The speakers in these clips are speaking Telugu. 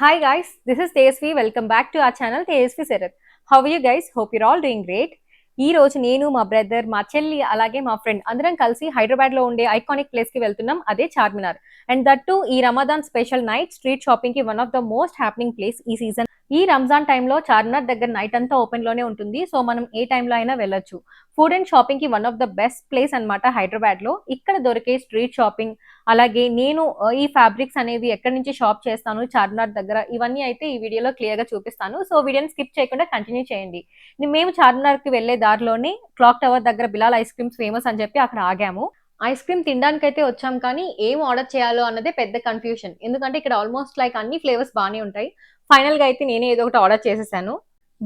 Hi guys, this is Tejasvi. Welcome back to our channel Tejasvi Sarath. How are you guys? Hope you're all doing great. ఈ రోజు నేను మా బ్రదర్ మా చెల్లి అలాగే మా ఫ్రెండ్ అందరం కలిసి హైదరాబాద్లో ఉండే ఐకానిక్ ప్లేస్కి వెళ్తున్నాం అదే చార్మినార్ అండ్ దట్ టు ఈ రమదాన్ స్పెషల్ నైట్ స్ట్రీట్ షాపింగ్కి one of the most happening place ఈ సీజన్ ఈ రంజాన్ టైంలో చార్మినార్ దగ్గర నైట్ అంతా ఓపెన్లోనే ఉంటుంది. సో మనం ఏ టైంలో అయినా వెళ్ళొచ్చు. ఫుడ్ అండ్ షాపింగ్కి one of the best place అన్నమాట హైదరాబాద్లో. ఇక్కడ దొరికే స్ట్రీట్ షాపింగ్ అలాగే నేను ఈ ఫ్యాబ్రిక్స్ అనేవి ఎక్కడి నుంచి షాప్ చేస్తాను చార్మినార్ దగ్గర ఇవన్నీ అయితే ఈ వీడియోలో క్లియర్గా చూపిస్తాను. సో వీడియోని స్కిప్ చేయకుండా కంటిన్యూ చేయండి. మేము చార్మినార్కి వెళ్ళే దారిలోనే క్లాక్ టవర్ దగ్గర బిలాల్ ఐస్ క్రీమ్స్ ఫేమస్ అని చెప్పి అక్కడ ఆగాము. ఐస్ క్రీమ్ తినడానికి అయితే వచ్చాం కానీ ఏం ఆర్డర్ చేయాలో అన్నదే పెద్ద కన్ఫ్యూషన్ ఎందుకంటే ఇక్కడ ఆల్మోస్ట్ లైక్ అన్ని ఫ్లేవర్స్ బాగానే ఉంటాయి. ఫైనల్గా అయితే నేనే ఏదో ఒకటి ఆర్డర్ చేసేసాను.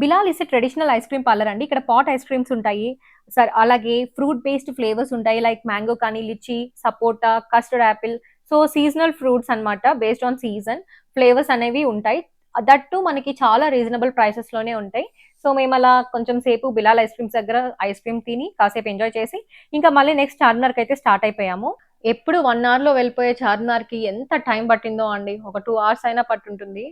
Bilal is traditional ice cream parlour అండి. ఇక్కడ పాట్ ఐస్ క్రీమ్స్ ఉంటాయి. సార్ అలాగే ఫ్రూట్ బేస్డ్ ఫ్లేవర్స్ ఉంటాయి. లైక్ మ్యాంగో కానీ lychee sapota custard apple. So seasonal fruits అన్నమాట బేస్డ్ ఆన్ సీజన్. ఫ్లేవర్స్ అనేవి ఉంటాయి. దట్టు మనకి చాలా రీజనబుల్ ప్రైసెస్లోనే ఉంటాయి. సో మేము అలా కొంచెం సేపు బిలాల్ ఐస్ క్రీమ్స్ దగ్గర ఐస్ క్రీమ్ తిని కాసేపు ఎంజాయ్ చేసి ఇంకా మళ్ళీ నెక్స్ట్ చార్మినార్కి అయితే స్టార్ట్ అయిపోయాము. ఎప్పుడు వన్ అవర్లో వెళ్ళిపోయే చార్మినార్కి ఎంత టైం పట్టిందో అండి. ఒక టూ అవర్స్ అయినా పట్టుంటుంది.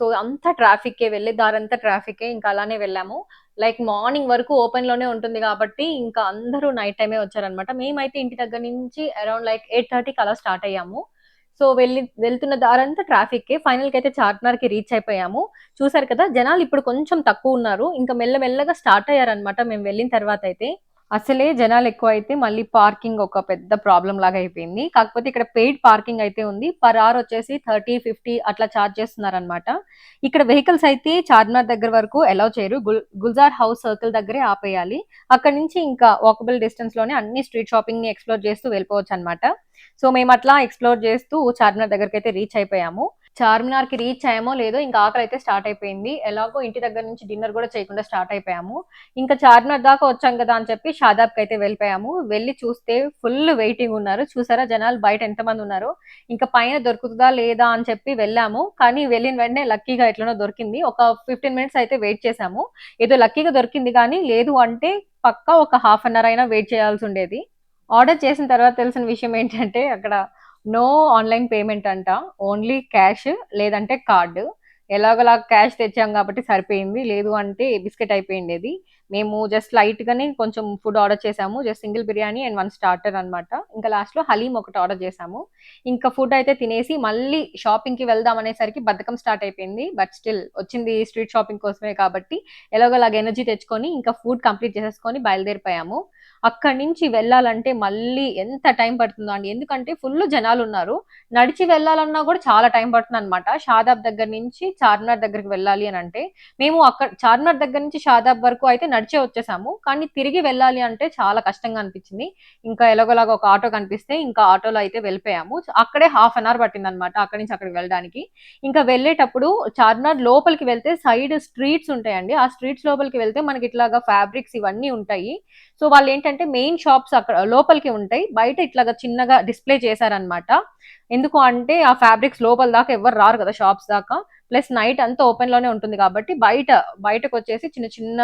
సో అంతా ట్రాఫిక్కే వెళ్ళే దారంతా ట్రాఫికే ఇంకా అలానే వెళ్ళాము. లైక్ మార్నింగ్ వరకు ఓపెన్లోనే ఉంటుంది కాబట్టి ఇంకా అందరూ నైట్ టైమే వచ్చారనమాట మేమైతే ఇంటి దగ్గర నుంచి అరౌండ్ లైక్ ఎయిట్ థర్టీకి అలా స్టార్ట్ అయ్యాము. సో వెళ్ళి వెళ్తున్న దారంతా ట్రాఫిక్ ఫైనల్కి అయితే చార్మినార్కి రీచ్ అయిపోయాము. చూసారు కదా జనాలు ఇప్పుడు కొంచెం తక్కువ ఉన్నారు. ఇంకా మెల్లమెల్లగా స్టార్ట్ అయ్యారనమాట మేము వెళ్ళిన తర్వాత అయితే. అసలే జనాలు ఎక్కువ అయితే మళ్ళీ పార్కింగ్ ఒక పెద్ద ప్రాబ్లం లాగా అయిపోయింది. కాకపోతే ఇక్కడ పెయిడ్ పార్కింగ్ అయితే ఉంది. పర్ అవర్ వచ్చేసి థర్టీ ఫిఫ్టీ అట్లా చార్జ్ చేస్తున్నారనమాట ఇక్కడ వెహికల్స్ అయితే చార్మినార్ దగ్గర వరకు అలౌ చేయరు. గుల్ గుల్జార్ హౌస్ సర్కిల్ దగ్గరే ఆపేయాలి. అక్కడ నుంచి ఇంకా వాకబుల్ డిస్టెన్స్లోనే అన్ని స్ట్రీట్ షాపింగ్ని ఎక్స్ప్లోర్ చేస్తూ వెళ్ళిపోవచ్చు అనమాట సో మేము అట్లా ఎక్స్ప్లోర్ చేస్తూ చార్మినార్ దగ్గరికి అయితే రీచ్ అయిపోయాము. చార్మినార్కి రీచ్ అయ్యామో లేదో ఇంకా ఆకలి అయితే స్టార్ట్ అయిపోయింది. ఎలాగో ఇంటి దగ్గర నుంచి డిన్నర్ కూడా చేయకుండా స్టార్ట్ అయిపోయాము. ఇంకా చార్మినార్ దాకా వచ్చాం కదా అని చెప్పి షాదాబ్కి అయితే వెళ్ళిపోయాము. వెళ్ళి చూస్తే ఫుల్ వెయిటింగ్ ఉన్నారు. చూసారా జనాలు బయట ఎంతమంది ఉన్నారు? ఇంకా పైన దొరుకుతుందా లేదా అని చెప్పి వెళ్ళాము. కానీ వెళ్ళిన వెంటనే లక్కీగా ఎట్లనో దొరికింది. ఒక ఫిఫ్టీన్ మినిట్స్ అయితే వెయిట్ చేసాము ఏదో లక్కీగా దొరికింది కానీ లేదు అంటే పక్కా ఒక హాఫ్ అన్ అవర్ అయినా వెయిట్ చేయాల్సి ఉండేది. ఆర్డర్ చేసిన తర్వాత తెలిసిన విషయం ఏంటంటే అక్కడ నో ఆన్లైన్ పేమెంట్ అంట. ఓన్లీ క్యాష్ లేదంటే కార్డు. ఎలాగోలా క్యాష్ తెచ్చాం కాబట్టి సరిపోయింది. లేదు అంటే బిస్కెట్ అయిపోయిండేది. మేము జస్ట్ లైట్ గానే కొంచెం ఫుడ్ ఆర్డర్ చేసాము. Just single biryani and one starter అన్నమాట. ఇంకా లాస్ట్లో హలీం ఒకటి ఆర్డర్ చేసాము. ఇంకా ఫుడ్ అయితే తినేసి మళ్ళీ షాపింగ్కి వెళ్దాం అనేసరికి బద్ధకం స్టార్ట్ అయిపోయింది. బట్ స్టిల్ వచ్చింది స్ట్రీట్ షాపింగ్ కోసమే కాబట్టి ఎలాగోలాగా ఎనర్జీ తెచ్చుకొని ఇంకా ఫుడ్ కంప్లీట్ చేసేసుకొని బయలుదేరిపోయాము. అక్కడి నుంచి వెళ్ళాలంటే మళ్ళీ ఎంత టైం పడుతుందో అండి. ఎందుకంటే ఫుల్ జనాలు ఉన్నారు. నడిచి వెళ్ళాలన్నా కూడా చాలా టైం పడుతుంది అనమాట షాదాబ్ దగ్గర నుంచి చార్మినార్ దగ్గరికి వెళ్ళాలి అని అంటే మేము అక్కడ చార్మినార్ దగ్గర నుంచి షాదాబ్ వరకు అయితే నడిచే వచ్చేసాము. కానీ తిరిగి వెళ్ళాలి అంటే చాలా కష్టంగా అనిపించింది. ఇంకా ఎలాగోలాగా ఒక ఆటో కనిపిస్తే ఇంకా ఆటోలో అయితే వెళ్ళిపోయాము. అక్కడే హాఫ్ అన్ అవర్ పట్టింది అనమాట అక్కడి నుంచి అక్కడికి వెళ్ళడానికి. ఇంకా వెళ్ళేటప్పుడు చార్మినార్ లోపలికి వెళ్తే సైడ్ స్ట్రీట్స్ ఉంటాయండి. ఆ స్ట్రీట్స్ లోపలికి వెళ్తే మనకి ఇట్లాగా ఫ్యాబ్రిక్స్ ఇవన్నీ ఉంటాయి. సో వాళ్ళు ఏంటంటే మెయిన్ షాప్స్ అక్కడ లోపలికి ఉంటాయి. బయట ఇట్లాగా చిన్నగా డిస్ప్లే చేశారనమాట ఎందుకు అంటే ఆ ఫ్యాబ్రిక్స్ లోపల దాకా ఎవరు రారు కదా షాప్స్ దాకా. ప్లస్ నైట్ అంతా ఓపెన్లోనే ఉంటుంది కాబట్టి బయట బయటకు వచ్చేసి చిన్న చిన్న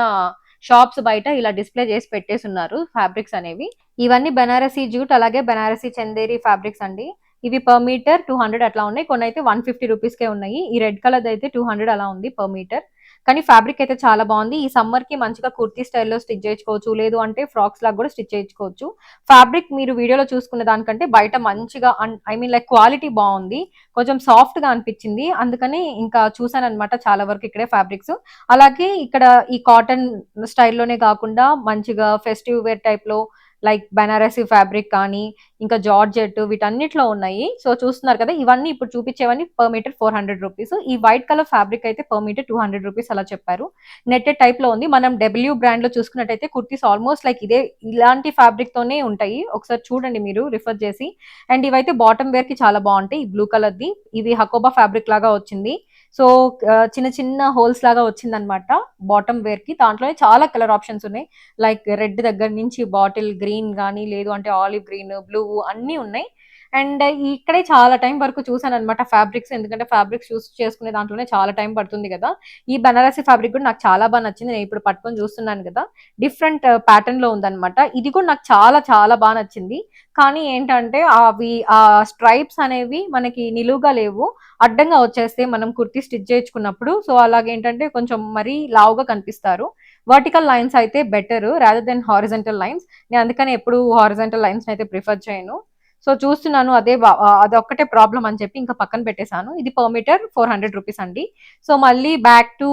షాప్స్ బయట ఇలా డిస్ప్లే చేసి పెట్టేసి ఉన్నారు ఫ్యాబ్రిక్స్ అనేవి. ఇవన్నీ బెనారసీ జూట్ అలాగే బెనారసీ చందేరి ఫ్యాబ్రిక్స్ అండి. ఇవి పర్ మీటర్ టూ హండ్రెడ్ అట్లా ఉన్నాయి. కొన్ని అయితే వన్ ఫిఫ్టీ రూపీస్కే ఉన్నాయి. ఈ రెడ్ కలర్ అయితే టూ హండ్రెడ్ అలా ఉంది పర్ మీటర్ కానీ ఫ్యాబ్రిక్ అయితే చాలా బాగుంది. ఈ సమ్మర్కి మంచిగా కుర్తీ స్టైల్లో స్టిచ్ చేయించుకోవచ్చు. లేదు అంటే ఫ్రాక్స్ లాగా కూడా స్టిచ్ చేయించుకోవచ్చు. ఫ్యాబ్రిక్ మీరు వీడియోలో చూసుకున్న దానికంటే బయట మంచిగా ఐ మీన్ లైక్ క్వాలిటీ బాగుంది. కొంచెం సాఫ్ట్గా అనిపించింది. అందుకని ఇంకా చూసాను అనమాట చాలా వరకు ఇక్కడే ఫ్యాబ్రిక్స్. అలాగే ఇక్కడ ఈ కాటన్ స్టైల్లోనే కాకుండా మంచిగా ఫెస్టివ్ వేర్ టైప్లో లైక్ బెనారసీ ఫ్యాబ్రిక్ కానీ ఇంకా జార్జెట్ వీటన్నిటిలో ఉన్నాయి. సో చూస్తున్నారు కదా ఇవన్నీ ఇప్పుడు చూపించేవన్నీ per metre four hundred rupees ఈ వైట్ కలర్ ఫ్యాబ్రిక్ అయితే per metre two hundred rupees అలా చెప్పారు. నెట్టెడ్ టైప్లో ఉంది. మనం డబ్ల్యూ బ్రాండ్లో చూసుకున్నట్టయితే కుర్తీస్ ఆల్మోస్ట్ లైక్ ఇదే ఇలాంటి ఫ్యాబ్రిక్ తోనే ఉంటాయి. ఒకసారి చూడండి మీరు రిఫర్ చేసి. అండ్ ఇవైతే బాటమ్ వేర్కి చాలా బాగుంటాయి. ఈ బ్లూ కలర్ ది. ఇవి హకోబా ఫ్యాబ్రిక్ లాగా వచ్చింది. సో చిన్న చిన్న హోల్స్ లాగా వచ్చింది అనమాట బాటమ్ వేర్కి దాంట్లోనే చాలా కలర్ ఆప్షన్స్ ఉన్నాయి. లైక్ రెడ్ దగ్గర నుంచి బాటిల్ గ్రీన్ కానీ లేదు అంటే ఆలివ్ గ్రీన్ బ్లూ అన్నీ ఉన్నాయి. అండ్ ఇక్కడే చాలా టైం వరకు చూసాను అనమాట ఫ్యాబ్రిక్స్ ఎందుకంటే ఫ్యాబ్రిక్స్ చూస్ చేసుకునే దాంట్లోనే చాలా టైం పడుతుంది కదా. ఈ బనారసి ఫ్యాబ్రిక్ కూడా నాకు చాలా బాగా నచ్చింది. నేను ఇప్పుడు పట్టుకొని చూస్తున్నాను కదా. డిఫరెంట్ ప్యాటర్న్లో ఉందన్నమాట. ఇది కూడా నాకు చాలా చాలా బాగా నచ్చింది. కానీ ఏంటంటే అవి ఆ స్ట్రైప్స్ అనేవి మనకి నిలువుగా లేవు. అడ్డంగా వచ్చేస్తే మనం కుర్తీ స్టిచ్ చేయించుకున్నప్పుడు. సో అలాగేంటంటే కొంచెం మరీ లావుగా కనిపిస్తారు. వర్టికల్ లైన్స్ అయితే better rather than horizontal lines నేను అందుకని ఎప్పుడు హారిజెంటల్ లైన్స్ అయితే ప్రిఫర్ చేయను. సో చూస్తున్నాను అదే అది ఒక్కటే ప్రాబ్లం అని చెప్పి ఇంకా పక్కన పెట్టేశాను. ఇది per metre four hundred rupees అండి. సో మళ్ళీ బ్యాక్ టు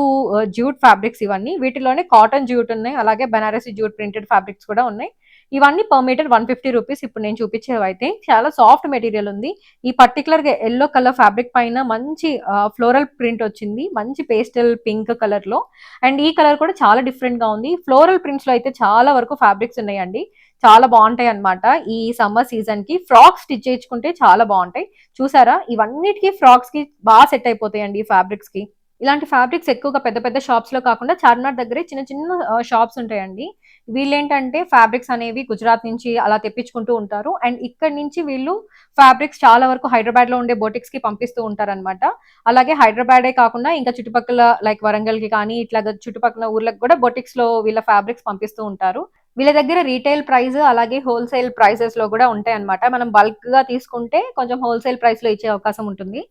జ్యూట్ ఫ్యాబ్రిక్స్ ఇవన్నీ. వీటిలోనే కాటన్ జ్యూట్ ఉన్నాయి అలాగే బెనారసీ జ్యూట్ ప్రింటెడ్ ఫ్యాబ్రిక్స్ కూడా ఉన్నాయి. ఇవన్నీ per metre one fifty rupees ఇప్పుడు నేను చూపించేవి అయితే. చాలా సాఫ్ట్ మెటీరియల్ ఉంది. ఈ పర్టికులర్గా ఎల్లో కలర్ ఫ్యాబ్రిక్ పైన మంచి ఫ్లోరల్ ప్రింట్ వచ్చింది. మంచి పేస్టల్ పింక్ కలర్లో. అండ్ ఈ కలర్ కూడా చాలా డిఫరెంట్గా ఉంది. ఫ్లోరల్ ప్రింట్స్లో అయితే చాలా వరకు ఫ్యాబ్రిక్స్ ఉన్నాయండి. చాలా బాగుంటాయి అనమాట ఈ సమ్మర్ సీజన్కి ఫ్రాక్స్ స్టిచ్ చేయించుకుంటే చాలా బాగుంటాయి. చూసారా? ఇవన్నిటికీ ఫ్రాక్స్కి బాగా సెట్ అయిపోతాయండి ఈ ఫ్యాబ్రిక్స్కి. ఇలాంటి ఫ్యాబ్రిక్స్ ఎక్కువగా పెద్ద పెద్ద షాప్స్లో కాకుండా చార్మినార్ దగ్గరే చిన్న చిన్న షాప్స్ ఉంటాయండి. వీళ్ళేంటంటే ఫ్యాబ్రిక్స్ అనేవి గుజరాత్ నుంచి అలా తెప్పించుకుంటూ ఉంటారు. అండ్ ఇక్కడ నుంచి వీళ్ళు ఫ్యాబ్రిక్స్ చాలా వరకు హైదరాబాద్లో ఉండే బోటిక్స్కి పంపిస్తూ ఉంటారు అనమాట అలాగే హైదరాబాదే కాకుండా ఇంకా చుట్టుపక్కల లైక్ వరంగల్కి కానీ ఇట్లా చుట్టుపక్కల ఊర్లకు కూడా బోటిక్స్లో వీళ్ళ ఫ్యాబ్రిక్స్ పంపిస్తూ ఉంటారు. వీళ్ళ దగ్గర రీటైల్ ప్రైస్ అలాగే హోల్సేల్ ప్రైసెస్లో కూడా ఉంటాయి అనమాట మనం బల్క్గా తీసుకుంటే కొంచెం హోల్సేల్ ప్రైస్లో ఇచ్చే అవకాశం ఉంటుంది.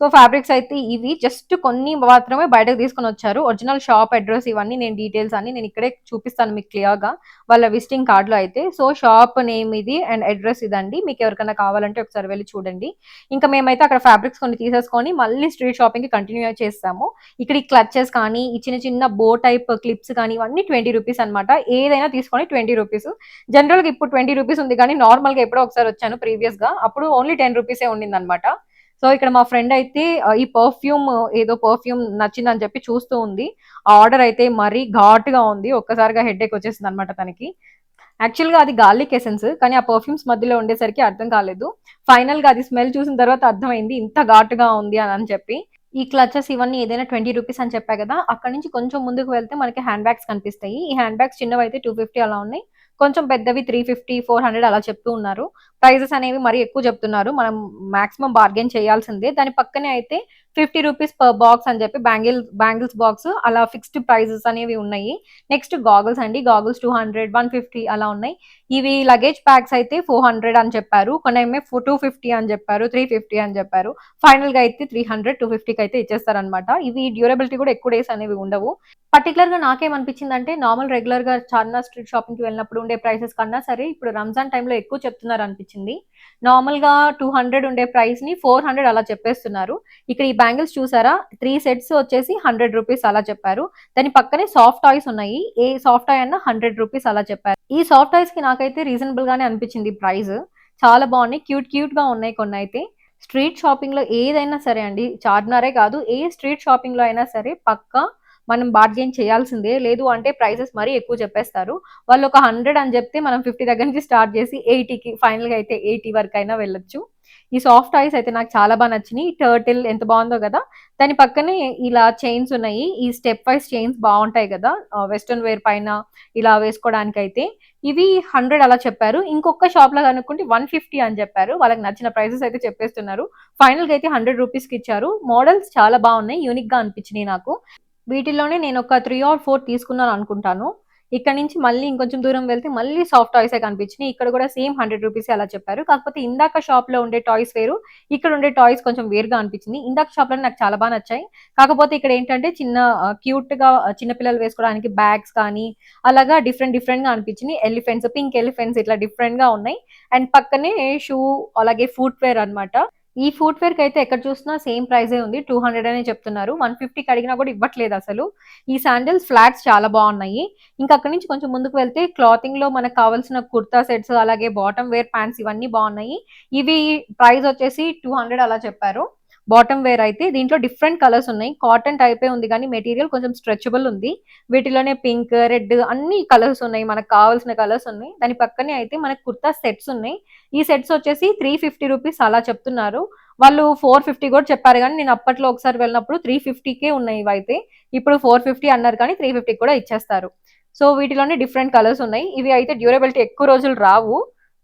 సో ఫ్యాబ్రిక్స్ అయితే ఇవి. జస్ట్ కొన్ని మాత్రమే బయటకు తీసుకొని వచ్చారు. ఒరిజినల్ షాప్ అడ్రస్ ఇవన్నీ నేను డీటెయిల్స్ అన్ని నేను ఇక్కడే చూపిస్తాను మీకు క్లియర్గా వాళ్ళ విజిటింగ్ కార్డులో అయితే. సో షాప్ నేమ్ ఇది అండ్ అడ్రస్ ఇదండి. మీకు ఎవరికైనా కావాలంటే ఒకసారి వెళ్ళి చూడండి. ఇంకా మేమైతే అక్కడ ఫ్యాబ్రిక్స్ కొన్ని తీసేసుకొని మళ్ళీ స్ట్రీట్ షాపింగ్కి కంటిన్యూ చేస్తాము. ఇక్కడ ఈ క్లచెస్ కానీ ఈ చిన్న చిన్న బో టైప్ క్లిప్స్ కానీ ఇవన్నీ ట్వంటీ రూపీస్ అనమాట ఏదైనా తీసుకొని ట్వంటీ రూపీస్. జనరల్గా ఇప్పుడు ట్వంటీ రూపీస్ ఉంది కానీ నార్మల్గా ఎప్పుడో ఒకసారి వచ్చాను ప్రీవియస్గా అప్పుడు ఓన్లీ టెన్ రూపీసే ఉండింది అనమాట సో ఇక్కడ మా ఫ్రెండ్ అయితే ఈ పర్ఫ్యూమ్ ఏదో పర్ఫ్యూమ్ నచ్చిందని చెప్పి చూస్తూ ఉంది. ఆ ఆర్డర్ అయితే మరీ ఘాటుగా ఉంది. ఒక్కసారిగా హెడ్ ఎక్ వచ్చేసింది అనమాట తనకి. యాక్చువల్గా అది గార్లిక్ ఎసెన్స్ కానీ ఆ పర్ఫ్యూమ్స్ మధ్యలో ఉండేసరికి అర్థం కాలేదు. ఫైనల్గా అది స్మెల్ చూసిన తర్వాత అర్థమైంది ఇంత ఘాటుగా ఉంది అని అని చెప్పి. ఈ క్లచెస్ ఇవన్నీ ఏదైనా ట్వంటీ రూపీస్ అని చెప్పా కదా అక్కడ నుంచి కొంచెం ముందుకు వెళ్తే మనకి హ్యాండ్ బ్యాగ్స్ కనిపిస్తాయి. ఈ హ్యాండ్ బ్యాగ్స్ చిన్నవి అయితే టూ ఫిఫ్టీ అలా ఉన్నాయి. కొంచెం పెద్దవి త్రీ ఫిఫ్టీ ఫోర్ హండ్రెడ్ అలా చెప్తూ ఉన్నారు. ప్రైజెస్ అనేవి మరీ ఎక్కువ చెప్తున్నారు. మనం మాక్సిమం బార్గెన్ చేయాల్సిందే. దాని పక్కనే అయితే ఫిఫ్టీ రూపీస్ పర్ బాక్స్ అని చెప్పి బ్యాంగిల్ బ్యాంగిల్స్ బాక్స్ అలా ఫిక్స్డ్ ప్రైజెస్ అనేవి ఉన్నాయి. నెక్స్ట్ గాగుల్స్ అండి. Goggles two hundred one fifty అలా ఉన్నాయి. ఇవి లగేజ్ ప్యాక్స్ అయితే ఫోర్ హండ్రెడ్ అని చెప్పారు. కొన్ని ఏమే టూ ఫిఫ్టీ అని చెప్పారు త్రీ ఫిఫ్టీ అని చెప్పారు. ఫైనల్గా అయితే త్రీ హండ్రెడ్ టూ ఫిఫ్టీకి అయితే ఇచ్చేస్తారనమాట ఇవి డ్యూరబిలిటీ కూడా ఎక్కువ డేస్ అనేవి ఉండవు. పర్టికులర్గా నాకేమనిపించింది అంటే నార్మల్ రెగ్యులర్గా చార్నా స్ట్రీట్ షాపింగ్కి వెళ్ళినప్పుడు ఉండే ప్రైసెస్ కన్నా సరే ఇప్పుడు రంజాన్ టైంలో ఎక్కువ చెప్తున్నారు అనిపించింది నార్మల్గా టూ హండ్రెడ్ ఉండే ప్రైస్ని ఫోర్ హండ్రెడ్ అలా చెప్పేస్తున్నారు. ఇక్కడ ఈ బ్యాంగిల్స్ చూసారా? త్రీ సెట్స్ వచ్చేసి హండ్రెడ్ రూపీస్ అలా చెప్పారు. దాని పక్కనే సాఫ్ట్ టాయ్స్ ఉన్నాయి. ఏ సాఫ్ట్ టాయ్ అన్న హండ్రెడ్ రూపీస్ అలా చెప్పారు. ఈ సాఫ్ట్ టాయ్స్కి నాకైతే రీజనబుల్ గానే అనిపించింది ప్రైస్. చాలా బాగున్నాయి. క్యూట్ క్యూట్గా ఉన్నాయి కొన్ని అయితే. స్ట్రీట్ షాపింగ్లో ఏదైనా సరే అండి చార్మినారే కాదు ఏ స్ట్రీట్ షాపింగ్లో అయినా సరే పక్కా మనం బార్గెన్ చేయాల్సిందే. లేదు అంటే ప్రైసెస్ మరీ ఎక్కువ చెప్పేస్తారు. వాళ్ళు ఒక హండ్రెడ్ అని చెప్తే మనం ఫిఫ్టీ దగ్గర నుంచి స్టార్ట్ చేసి ఎయిటీకి ఫైనల్గా అయితే ఎయిటీ వరకు అయినా వెళ్ళొచ్చు. ఈ సాఫ్ట్ టాయ్స్ అయితే నాకు చాలా బాగా నచ్చినాయి. టర్టిల్ ఎంత బాగుందో కదా. దాని పక్కనే ఇలా చైన్స్ ఉన్నాయి. ఈ స్టెప్ వైస్ చైన్స్ బాగుంటాయి కదా. వెస్ట్రన్ వేర్ పైన ఇలా వేసుకోవడానికి అయితే ఇవి హండ్రెడ్ అలా చెప్పారు. ఇంకొక షాప్లో కనుక్కుంటే వన్ ఫిఫ్టీ అని చెప్పారు. వాళ్ళకి నచ్చిన ప్రైసెస్ అయితే చెప్పేస్తున్నారు. ఫైనల్గా అయితే హండ్రెడ్ రూపీస్కి ఇచ్చారు. మోడల్స్ చాలా బాగున్నాయి. యూనిక్గా అనిపించినాయి నాకు. వీటిలోనే నేను ఒక త్రీ ఆర్ ఫోర్ తీసుకున్నాను అనుకుంటాను. ఇక్కడ నుంచి మళ్ళీ ఇంకొంచెం దూరం వెళ్తే మళ్ళీ సాఫ్ట్ టాయ్స్ కనిపించినాయి. ఇక్కడ కూడా సేమ్ హండ్రెడ్ రూపీస్ అలా చెప్పారు. కాకపోతే ఇందాక షాప్లో ఉండే టాయ్స్ వేరు. ఇక్కడ ఉండే టాయ్స్ కొంచెం వేరుగా అనిపించింది. ఇందాక షాప్లో నాకు చాలా బాగా నచ్చాయి. కాకపోతే ఇక్కడ ఏంటంటే చిన్న క్యూట్గా చిన్న పిల్లలు వేసుకోవడానికి బ్యాగ్స్ కానీ అలాగా డిఫరెంట్ డిఫరెంట్గా అనిపించినాయి ఎలిఫెంట్స్ పింక్ ఎలిఫెంట్స్ ఇట్లా డిఫరెంట్గా ఉన్నాయి. అండ్ పక్కనే షూ అలాగే ఫుట్ వేర్ అనమాట ఈ ఫుట్వేర్కి అయితే ఎక్కడ చూసినా సేమ్ ప్రైజే ఉంది. టూ హండ్రెడ్ అనే చెప్తున్నారు. వన్ ఫిఫ్టీకి అడిగినా కూడా ఇవ్వట్లేదు అసలు. ఈ శాండిల్స్ ఫ్లాట్స్ చాలా బాగున్నాయి. ఇంకా అక్కడి నుంచి కొంచెం ముందుకు వెళ్తే క్లాతింగ్లో మనకు కావాల్సిన కుర్తా సెట్స్ అలాగే బాటమ్ వేర్ ప్యాంట్స్ ఇవన్నీ బాగున్నాయి. ఇవి ప్రైస్ వచ్చేసి టూ హండ్రెడ్ అలా చెప్పారు. బాటమ్ వేర్ అయితే దీంట్లో డిఫరెంట్ కలర్స్ ఉన్నాయి. కాటన్ టైపే ఉంది కానీ మెటీరియల్ కొంచెం స్ట్రెచబుల్ ఉంది. వీటిలోనే పింక్ రెడ్ అన్ని కలర్స్ ఉన్నాయి. మనకు కావాల్సిన కలర్స్ ఉన్నాయి. దాని పక్కనే అయితే మనకు కుర్తా సెట్స్ ఉన్నాయి. ఈ సెట్స్ వచ్చేసి త్రీ ఫిఫ్టీ రూపీస్ అలా చెప్తున్నారు. వాళ్ళు ఫోర్ ఫిఫ్టీ కూడా చెప్పారు కానీ నేను అప్పట్లో ఒకసారి వెళ్ళినప్పుడు త్రీ ఫిఫ్టీకే ఉన్నాయి ఇవైతే ఇప్పుడు ఫోర్ ఫిఫ్టీ అన్నారు కానీ త్రీ ఫిఫ్టీ కూడా ఇచ్చేస్తారు. సో వీటిలోనే డిఫరెంట్ కలర్స్ ఉన్నాయి. ఇవి అయితే డ్యూరబిలిటీ ఎక్కువ రోజులు రావు.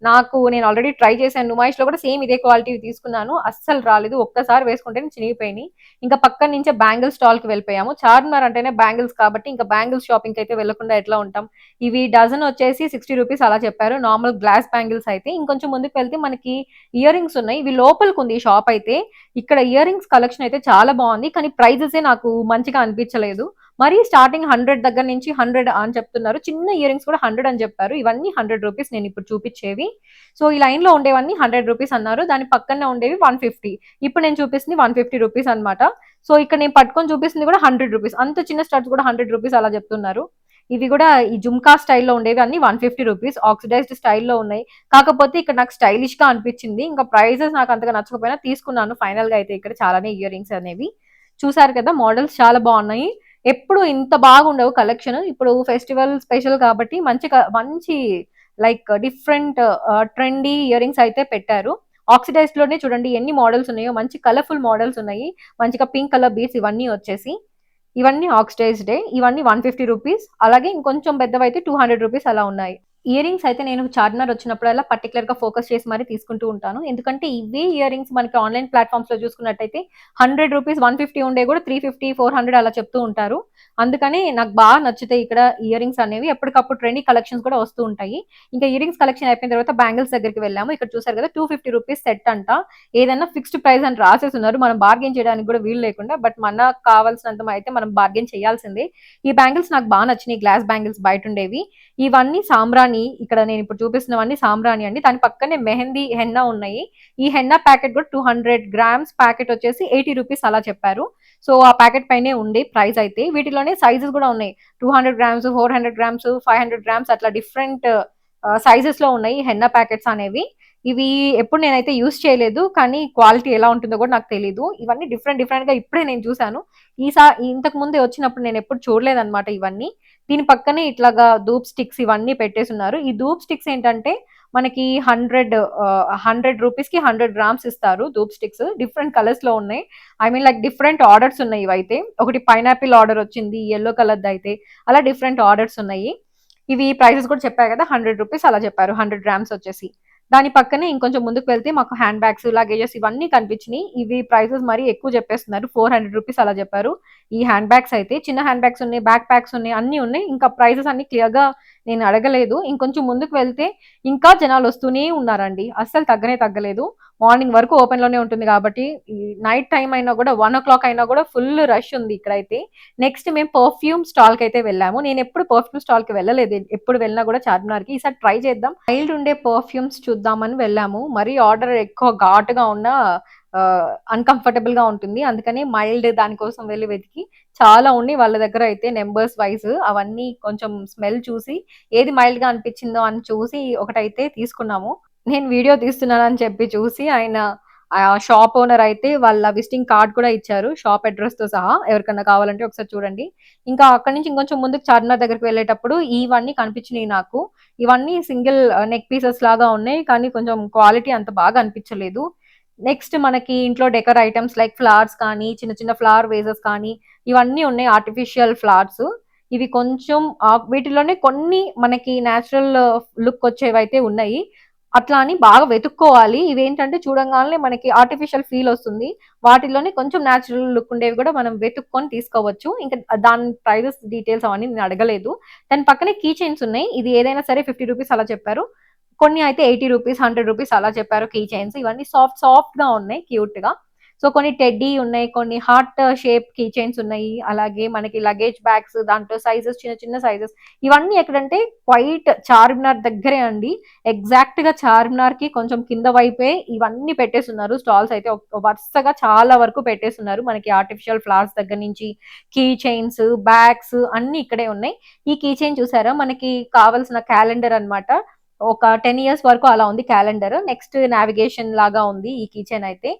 నాకు నేను ఆల్రెడీ ట్రై చేశాను. నుమాయిష్లో కూడా సేమ్ ఇదే క్వాలిటీ తీసుకున్నాను. అస్సలు రాలేదు. ఒక్కసారి వేసుకుంటే చినిగిపోయినాయి. ఇంకా పక్కన నుంచే బ్యాంగిల్ స్టాల్కి వెళ్ళిపోయాము. చార్మినార్ అంటేనే బ్యాంగిల్స్ కాబట్టి ఇంకా బ్యాంగిల్స్ షాపింగ్ అయితే వెళ్ళకుండా ఎట్లా ఉంటాం? ఇవి డజన్ వచ్చేసి సిక్స్టీ రూపీస్ అలా చెప్పారు. నార్మల్ గ్లాస్ బ్యాంగిల్స్ అయితే. ఇంకొంచెం ముందుకు వెళ్తే మనకి ఇయర్ రింగ్స్ ఉన్నాయి. ఇవి లోపలికి ఉంది ఈ షాప్ అయితే. ఇక్కడ ఇయర్ రింగ్స్ కలెక్షన్ అయితే చాలా బాగుంది. కానీ ప్రైజెస్ నాకు మంచిగా అనిపించలేదు. మరి స్టార్టింగ్ హండ్రెడ్ దగ్గర నుంచి హండ్రెడ్ అని చెప్తున్నారు. చిన్న ఇయర్ రింగ్స్ కూడా హండ్రెడ్ అని చెప్పారు. ఇవన్నీ హండ్రెడ్ రూపీస్ నేను ఇప్పుడు చూపించేవి. సో ఈ లైన్లో ఉండేవన్నీ హండ్రెడ్ రూపీస్ అన్నారు. దాని పక్కనే ఉండేవి వన్ ఫిఫ్టీ ఇప్పుడు నేను చూపిస్తుంది వన్ ఫిఫ్టీ రూపీస్ అనమాట సో ఇక్కడ నేను పట్టుకొని చూపిస్తుంది కూడా హండ్రెడ్ రూపీస్ అంత చిన్న స్టార్ట్స్ కూడా హండ్రెడ్ రూపీస్ అలా చెప్తున్నారు. ఇవి కూడా ఈ జుమ్కా స్టైల్లో ఉండేవి అన్ని వన్ ఫిఫ్టీ రూపీస్ ఆక్సిడైజ్డ్ స్టైల్లో ఉన్నాయి. కాకపోతే ఇక్కడ నాకు స్టైలిష్గా అనిపించింది. ఇంకా ప్రైజెస్ నాకు అంతగా నచ్చకపోయినా తీసుకున్నాను. ఫైనల్గా అయితే ఇక్కడ చాలానే ఇయర్ రింగ్స్ అనేవి. చూసారు కదా మోడల్స్ చాలా బాగున్నాయి. ఎప్పుడు ఇంత బాగుండవు కలెక్షన్. ఇప్పుడు ఫెస్టివల్ స్పెషల్ కాబట్టి మంచి మంచి like different trendy earrings అయితే పెట్టారు. ఆక్సిడైజ్లోనే చూడండి ఎన్ని మోడల్స్ ఉన్నాయో. మంచి కలర్ఫుల్ మోడల్స్ ఉన్నాయి. మంచిగా పింక్ కలర్ బీట్స్ ఇవన్నీ వచ్చేసి. ఇవన్నీ ఆక్సిడైజ్డే. ఇవన్నీ వన్ ఫిఫ్టీ రూపీస్. అలాగే ఇంకొంచెం పెద్దవైతే టూ హండ్రెడ్ రూపీస్ అలా ఉన్నాయి. ఇయర్ రింగ్స్ అయితే నేను చార్మినార్ వచ్చినప్పుడల్లా పర్టికులర్గా ఫోకస్ చేసి మరీ తీసుకుంటూ ఉంటాను. ఎందుకంటే ఇవే ఇయర్ రింగ్స్ మనకి ఆన్లైన్ ప్లాట్ఫామ్స్లో చూసుకున్నట్టయితే హండ్రెడ్ రూపీస్ వన్ ఫిఫ్టీ ఉండే కూడా త్రీ ఫిఫ్టీ ఫోర్ హండ్రెడ్ అలా చెప్తూ ఉంటారు. అందుకని నాకు బాగా నచ్చుతాయి ఇక్కడ ఇయర్ రింగ్స్ అనేవి ఎప్పటికప్పుడు ట్రెండీ కలెక్షన్స్ కూడా వస్తూ ఉంటాయి. ఇంకా ఇయర్ రింగ్స్ కలెక్షన్ అయిపోయిన తర్వాత బ్యాంగిల్స్ దగ్గరికి వెళ్ళాము. ఇక్కడ చూసారు కదా టూ ఫిఫ్టీ రూపీస్ సెట్ అంట. ఏదైనా ఫిక్స్డ్ ప్రైస్ అని రాసేస్తున్నారు మనం బార్గెన్ చేయడానికి కూడా వీలు లేకుండా బట్ మనకు కావాల్సినంత అయితే మనం బార్గెన్ చేయాల్సిందే. ఈ బ్యాంగిల్స్ నాకు బాగా నచ్చినాయి. గ్లాస్ బ్యాంగిల్స్ బయట ఉండేవి. ఇవన్నీ సాంబ్రాణి ఇక్కడ నేను ఇప్పుడు చూపిస్తున్నవన్నీ సాంబ్రాణి అండి. దాని పక్కనే మెహందీ హెన్నా ఉన్నాయి. ఈ హెన్నా ప్యాకెట్ కూడా టూ హండ్రెడ్ గ్రామ్స్ ప్యాకెట్ వచ్చేసి ఎయిటీ రూపీస్ అలా చెప్పారు. సో ఆ ప్యాకెట్ పైనే ఉంది ప్రైస్ అయితే. వీటిలోనే సైజెస్ కూడా ఉన్నాయి. Two hundred grams four hundred grams five hundred grams అట్లా డిఫరెంట్ సైజెస్లో ఉన్నాయి హెన్నా ప్యాకెట్స్ అనేవి. ఇవి ఎప్పుడు నేనైతే యూస్ చేయలేదు కానీ క్వాలిటీ ఎలా ఉంటుందో కూడా నాకు తెలియదు ఇవన్నీ డిఫరెంట్ డిఫరెంట్గా ఇప్పుడే నేను చూసాను ఈసారి ఇంతకు ముందే వచ్చినప్పుడు నేను ఎప్పుడు చూడలేదన్నమాట ఇవన్నీ. దీని పక్కనే ఇట్లాగా ధూప్ స్టిక్స్ ఇవన్నీ పెట్టేసి ఉన్నారు. ఈ ధూప్ స్టిక్స్ ఏంటంటే మనకి హండ్రెడ్ హండ్రెడ్ రూపీస్కి హండ్రెడ్ గ్రామ్స్ ఇస్తారు ధూప్ స్టిక్స్ డిఫరెంట్ కలర్స్లో ఉన్నాయి. I mean like different orders ఉన్నాయి ఇవైతే. ఒకటి పైనాపిల్ ఆర్డర్ వచ్చింది ఎల్లో కలర్ అయితే. అలా డిఫరెంట్ ఆర్డర్స్ ఉన్నాయి. ఇవి ప్రైసెస్ కూడా చెప్పారు కదా హండ్రెడ్ రూపీస్ అలా చెప్పారు హండ్రెడ్ గ్రామ్స్ వచ్చేసి. దాని పక్కనే ఇంకొంచెం ముందుకు వెళ్తే మాకు హ్యాండ్ బ్యాగ్స్ లగేజెస్ ఇవన్నీ కనిపించినాయి. ఇవి ప్రైసెస్ మరీ ఎక్కువ చెప్పేస్తున్నారు ఫోర్ హండ్రెడ్ రూపీస్ అలా చెప్పారు. ఈ హ్యాండ్ బ్యాగ్స్ అయితే చిన్న హ్యాండ్ బ్యాగ్స్ ఉన్నాయి బ్యాక్ ప్యాక్స్ ఉన్నాయి అన్ని ఉన్నాయి. ఇంకా ప్రైసెస్ అన్ని క్లియర్గా నేను అడగలేదు. ఇంకొంచెం ముందుకు వెళ్తే ఇంకా జనాలు వస్తూనే ఉన్నారండి. అస్సలు తగ్గనే తగ్గలేదు. మార్నింగ్ వరకు ఓపెన్లోనే ఉంటుంది కాబట్టి నైట్ టైం అయినా కూడా వన్ ఓ క్లాక్ అయినా కూడా ఫుల్ రష్ ఉంది ఇక్కడైతే. నెక్స్ట్ మేము పర్ఫ్యూమ్ స్టాల్కి అయితే వెళ్ళాము. నేను ఎప్పుడు పర్ఫ్యూమ్ స్టాల్కి వెళ్ళలేదు. ఎప్పుడు వెళ్ళినా కూడా చార్మినార్కి ఈసారి ట్రై చేద్దాం. మైల్డ్ ఉండే పర్ఫ్యూమ్స్ చూద్దామని వెళ్ళాము. మరీ ఆర్డర్ ఎక్కువ ఘాటుగా ఉన్న అన్కంఫర్టబుల్గా ఉంటుంది. అందుకని మైల్డ్ దానికోసం వెళ్ళి వెతికి. చాలా ఉండి వాళ్ళ దగ్గర అయితే నెంబర్స్ వైజ్ అవన్నీ కొంచెం స్మెల్ చూసి ఏది మైల్డ్గా అనిపించిందో అని చూసి ఒకటైతే తీసుకున్నాము. నేను వీడియో తీస్తున్నాను అని చెప్పి చూసి ఆయన ఆ షాప్ ఓనర్ అయితే వాళ్ళ విజిటింగ్ కార్డ్ కూడా ఇచ్చారు. షాప్ అడ్రస్తో సహా. ఎవరికన్నా కావాలంటే ఒకసారి చూడండి. ఇంకా అక్కడి నుంచి ఇంకొంచెం ముందుకు చార్మినార్ దగ్గరికి వెళ్ళేటప్పుడు ఇవన్నీ కనిపించినాయి నాకు. ఇవన్నీ సింగిల్ నెక్ పీసెస్ లాగా ఉన్నాయి. కానీ కొంచెం క్వాలిటీ అంత బాగా అనిపించలేదు. నెక్స్ట్ మనకి ఇంట్లో డెకర్ ఐటమ్స్ లైక్ ఫ్లవర్స్ కానీ చిన్న చిన్న ఫ్లవర్ వేజెస్ కానీ ఇవన్నీ ఉన్నాయి ఆర్టిఫిషియల్ ఫ్లవర్స్ ఇవి కొంచెం వీటిలోనే కొన్ని మనకి న్యాచురల్ లుక్ వచ్చేవి అయితే ఉన్నాయి. అట్లా అని బాగా వెతుక్కోవాలి. ఇవేంటంటే చూడంగానే మనకి ఆర్టిఫిషియల్ ఫీల్ వస్తుంది. వాటిలోనే కొంచెం న్యాచురల్ లుక్ ఉండేవి కూడా మనం వెతుక్కొని తీసుకోవచ్చు. ఇంకా దాని ప్రైజెస్ డీటెయిల్స్ అవన్నీ నేను అడగలేదు. దాని పక్కనే కీ చైన్స్ ఉన్నాయి. ఇది ఏదైనా సరే ఫిఫ్టీ రూపీస్ అలా చెప్పారు. కొన్ని అయితే ఎయిటీ రూపీస్ హండ్రెడ్ రూపీస్ అలా చెప్పారు కీ చైన్స్ ఇవన్నీ సాఫ్ట్ సాఫ్ట్గా ఉన్నాయి క్యూట్గా. సో కొన్ని టెడ్డీ ఉన్నాయి కొన్ని హార్ట్ షేప్ కీ చైన్స్ ఉన్నాయి. అలాగే మనకి లగేజ్ బ్యాగ్స్ దాంట్లో సైజెస్ చిన్న చిన్న సైజెస్ ఇవన్నీ ఎక్కడంటే క్వైట్ చార్మినార్ దగ్గరే అండి. ఎగ్జాక్ట్గా చార్మినార్కి కొంచెం కింద వైపే ఇవన్నీ పెట్టేస్తున్నారు. స్టాల్స్ అయితే వరుసగా చాలా వరకు పెట్టేస్తున్నారు. మనకి ఆర్టిఫిషియల్ ఫ్లవర్స్ దగ్గర నుంచి కీ చైన్స్ బ్యాగ్స్ అన్ని ఇక్కడే ఉన్నాయి. ఈ కీ చైన్ చూసారా? మనకి కావాల్సిన క్యాలెండర్ అనమాట ఒక టెన్ ఇయర్స్ వరకు అలా ఉంది క్యాలెండర్ నెక్స్ట్ నావిగేషన్ లాగా ఉంది ఈ కిచెన్ అయితే.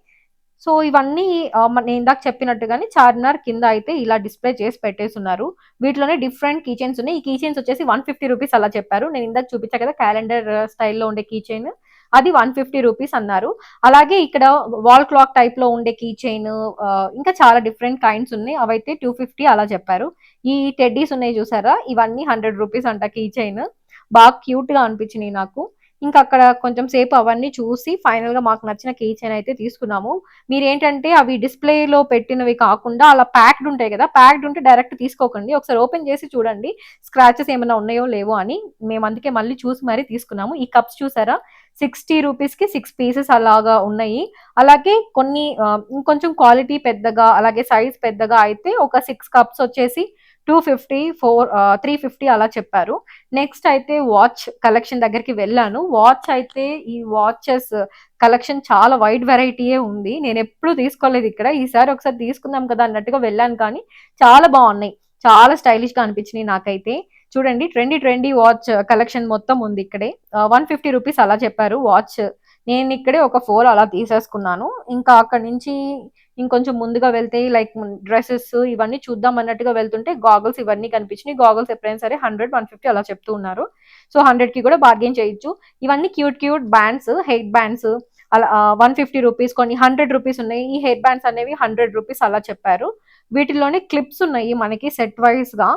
సో ఇవన్నీ నేను ఇందాక చెప్పినట్టుగానే చార్మినార్ కింద అయితే ఇలా డిస్ప్లే చేసి పెట్టేస్తున్నారు. వీటిలోనే డిఫరెంట్ కిచెన్స్ ఉన్నాయి. ఈ కిచెన్స్ వచ్చేసి వన్ ఫిఫ్టీ రూపీస్ అలా చెప్పారు. నేను ఇందాక చూపించా కదా క్యాలెండర్ స్టైల్లో ఉండే కిచెన్ అది వన్ ఫిఫ్టీ రూపీస్ అన్నారు. అలాగే ఇక్కడ వాల్ క్లాక్ టైప్లో ఉండే కీ చైన్ ఇంకా చాలా డిఫరెంట్ కైండ్స్ ఉన్నాయి. అవైతే టూ ఫిఫ్టీ అలా చెప్పారు. ఈ టెడ్డీస్ ఉన్నాయి చూసారా? ఇవన్నీ హండ్రెడ్ రూపీస్ అంట కీ చైన్ బాగా క్యూట్గా అనిపించినాయి నాకు. ఇంకా అక్కడ కొంచెం సేపు అవన్నీ చూసి ఫైనల్గా మాకు నచ్చిన కీ చైన్ అయితే తీసుకున్నాము. మీరేంటంటే అవి డిస్ప్లేలో పెట్టినవి కాకుండా అలా ప్యాక్డ్ ఉంటాయి కదా ప్యాక్డ్ ఉంటే డైరెక్ట్ తీసుకోకండి. ఒకసారి ఓపెన్ చేసి చూడండి స్క్రాచెస్ ఏమైనా ఉన్నాయో లేవో అని. మేము అందుకే మళ్ళీ చూసి మరీ తీసుకున్నాము. ఈ కప్స్ చూసారా? సిక్స్టీ రూపీస్కి సిక్స్ పీసెస్ అలాగా ఉన్నాయి. అలాగే కొన్ని ఇంకొంచెం క్వాలిటీ పెద్దగా అలాగే సైజ్ పెద్దగా అయితే ఒక సిక్స్ కప్స్ వచ్చేసి two fifty four three fifty అలా చెప్పారు. నెక్స్ట్ అయితే వాచ్ కలెక్షన్ దగ్గరికి వెళ్ళాను. వాచ్ అయితే ఈ వాచెస్ కలెక్షన్ చాలా వైడ్ వెరైటీయే ఉంది. నేను ఎప్పుడు తీసుకోలేదు ఇక్కడ. ఈసారి ఒకసారి తీసుకుందాం కదా అన్నట్టుగా వెళ్ళాను కానీ చాలా బాగున్నాయి. చాలా స్టైలిష్గా అనిపించినాయి నాకైతే. చూడండి ట్రెండీ ట్రెండీ వాచ్ కలెక్షన్ మొత్తం ఉంది ఇక్కడే. వన్ ఫిఫ్టీ రూపీస్ అలా చెప్పారు వాచ్ నేను ఇక్కడే ఒక ఫోర్ అలా తీసేసుకున్నాను. ఇంకా అక్కడ నుంచి ఇంకొంచెం ముందుగా వెళ్తే లైక్ డ్రెస్సెస్ ఇవన్నీ చూద్దాం అన్నట్టుగా వెళ్తుంటే గాగుల్స్ ఇవన్నీ కనిపించినాయి. గాగుల్స్ ఎప్పుడైనా సరే హండ్రెడ్ వన్ ఫిఫ్టీ అలా చెప్తూ ఉన్నారు. సో హండ్రెడ్కి కూడా బార్గెన్ చేయొచ్చు. ఇవన్నీ cute cute bands hair bands అలా వన్ ఫిఫ్టీ రూపీస్ కొన్ని హండ్రెడ్ రూపీస్ ఉన్నాయి. ఈ హెయిర్ బ్యాండ్స్ అనేవి హండ్రెడ్ రూపీస్ అలా చెప్పారు. వీటిలోనే క్లిప్స్ ఉన్నాయి మనకి సెట్ వైజ్గా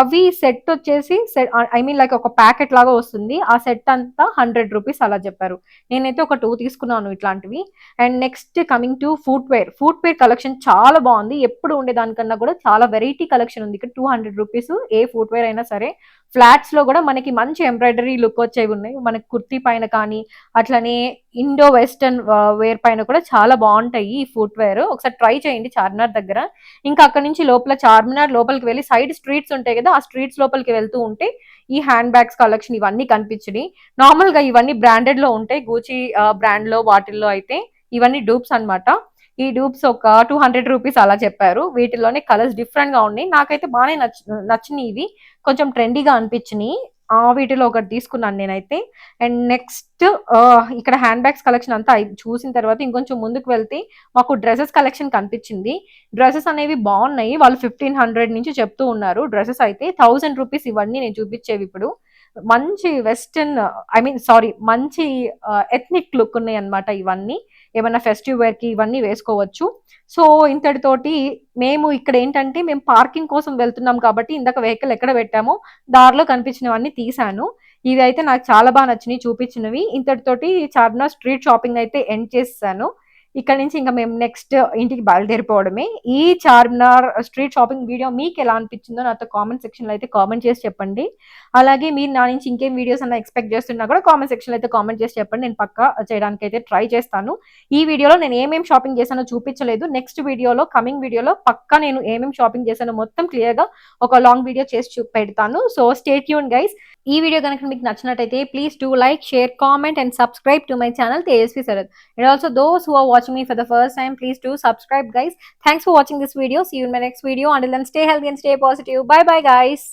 అవి సెట్ వచ్చేసి సెట్ ఐ మీన్ లైక్ ఒక ప్యాకెట్ లాగా వస్తుంది. ఆ సెట్ అంతా హండ్రెడ్ రూపీస్ అలా చెప్పారు. నేనైతే ఒక టూ తీసుకున్నాను ఇట్లాంటివి. And next coming to footwear footwear collection చాలా బాగుంది. ఎప్పుడు ఉండేదానికన్నా కూడా చాలా వెరైటీ కలెక్షన్ ఉంది. ఇక్కడ టూ హండ్రెడ్ రూపీస్ ఏ ఫుట్ వేర్ అయినా సరే ఫ్లాట్స్లో కూడా మనకి మంచి ఎంబ్రాయిడరీ లుక్ వచ్చేవి ఉన్నాయి. మనకి కుర్తీ పైన కానీ అట్లనే ఇండో వెస్టర్న్ వేర్ పైన కూడా చాలా బాగుంటాయి ఈ ఫుట్ వేర్ ఒకసారి ట్రై చేయండి చార్మినార్ దగ్గర. ఇంకా అక్కడ నుంచి లోపల చార్మినార్ లోపలికి వెళ్ళి సైడ్ స్ట్రీట్స్ ఉంటాయి కదా ఆ స్ట్రీట్స్ లోపలికి వెళ్తూ ఉంటే ఈ హ్యాండ్ బ్యాగ్స్ కలెక్షన్ ఇవన్నీ కనిపించినాయి నార్మల్గా ఇవన్నీ బ్రాండెడ్లో ఉంటాయి. గూచి బ్రాండ్లో వాటిల్లో అయితే ఇవన్నీ డూప్స్ అన్నమాట. ఈ డూప్స్ ఒక టూ హండ్రెడ్ రూపీస్ అలా చెప్పారు. వీటిలోనే కలర్స్ డిఫరెంట్గా ఉన్నాయి. నాకైతే బాగానే నచ్చ నచ్చినాయి ఇవి. కొంచెం ట్రెండీగా అనిపించినాయి. ఆ వీటిలో ఒకటి తీసుకున్నాను నేనైతే. అండ్ నెక్స్ట్ ఇక్కడ హ్యాండ్ బ్యాగ్స్ కలెక్షన్ అంతా అయి- చూసిన తర్వాత ఇంకొంచెం ముందుకు వెళ్తే మాకు డ్రెస్సెస్ కలెక్షన్ కనిపించింది. డ్రెస్సెస్ అనేవి బాగున్నాయి. వాళ్ళు ఫిఫ్టీన్ హండ్రెడ్ నుంచి చెప్తూ ఉన్నారు. డ్రెస్సెస్ అయితే థౌసండ్ రూపీస్ ఇవన్నీ నేను చూపించేవి ఇప్పుడు. మంచి వెస్టర్న్ ఐ మీన్ సారీ మంచి ఎథ్నిక్ లుక్ ఉన్నాయి అన్నమాట ఇవన్నీ. ఏమైనా ఫెస్టివ్ వేర్కి ఇవన్నీ వేసుకోవచ్చు. సో ఇంతటితోటి మేము ఇక్కడ ఏంటంటే మేము పార్కింగ్ కోసం వెళ్తున్నాం కాబట్టి ఇందాక వెహికల్ ఎక్కడ పెట్టామో దారిలో కనిపించినవన్నీ తీశాను. ఇవి అయితే నాకు చాలా బాగా నచ్చినాయి చూపించినవి. ఇంతటితోటి చార్మినార్ స్ట్రీట్ షాపింగ్ అయితే ఎండ్ చేసాను ఇక్కడ నుంచి ఇంకా మేము నెక్స్ట్ ఇంటికి బయలుదేరిపోవడమే. ఈ చార్మినార్ స్ట్రీట్ షాపింగ్ వీడియో మీకు ఎలా అనిపించిందో నాతో కామెంట్ సెక్షన్లో అయితే కామెంట్ చేసి చెప్పండి. అలాగే మీరు నా నుంచి ఇంకేం వీడియోస్ అన్న ఎక్స్పెక్ట్ చేస్తున్నా కూడా కామెంట్ సెక్షన్లో అయితే కామెంట్ చేసి చెప్పండి. నేను పక్కా చేయడానికి అయితే ట్రై చేస్తాను. ఈ వీడియోలో నేను ఏమేమి షాపింగ్ చేశానో చూపించలేదు. నెక్స్ట్ వీడియోలో కమింగ్ వీడియోలో పక్కా నేను ఏమేమి షాపింగ్ చేశానో మొత్తం క్లియర్గా ఒక లాంగ్ వీడియో చేసి పెడతాను. సో స్టేట్ యూన్ గైస్ ఈ వీడియో కనుక మీకు నచ్చినట్టయితే please do like share comment and subscribe to my channel Tejaswi Sharath and also those who are watching me for the first time please do subscribe guys thanks for watching this video see you my next video and then stay healthy and stay positive bye bye guys